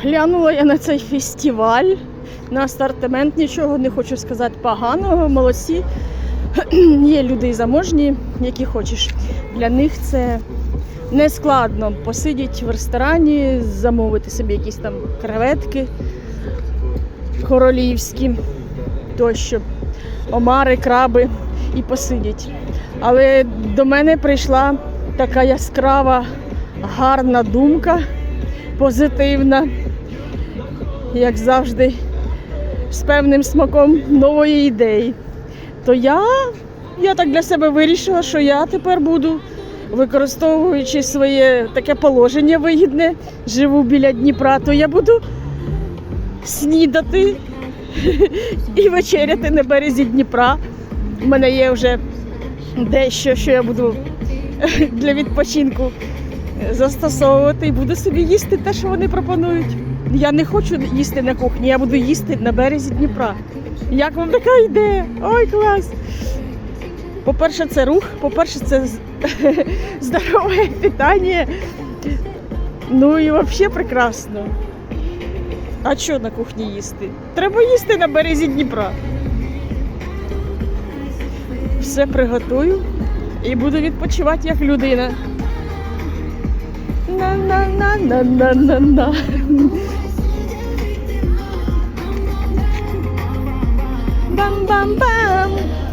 Глянула я на цей фестиваль, на асортимент, нічого не хочу сказати поганого, молодці. Є люди і заможні, які хочеш. Для них це не складно посидіти в ресторані, замовити собі якісь там креветки королівські, тощо, омари, краби і посидіть. Але до мене прийшла така яскрава, гарна думка, позитивна, як завжди, з певним смаком нової ідеї. То я, я так для себе вирішила, що я тепер буду, використовуючи своє таке положення вигідне, живу біля Дніпра, то я буду снідати і вечеряти на березі Дніпра. У мене є вже дещо, що я буду для відпочинку застосовувати і буду собі їсти те, що вони пропонують. Я не хочу їсти на кухні, я буду їсти на березі Дніпра. Як вам така ідея? Ой, клас! По-перше, це рух, по-перше, це здорове питання. Ну і взагалі прекрасно. А що на кухні їсти? Треба їсти на березі Дніпра. Все приготую і буду відпочивати як людина. На-на-на-на-на-на-на. bam bam bam.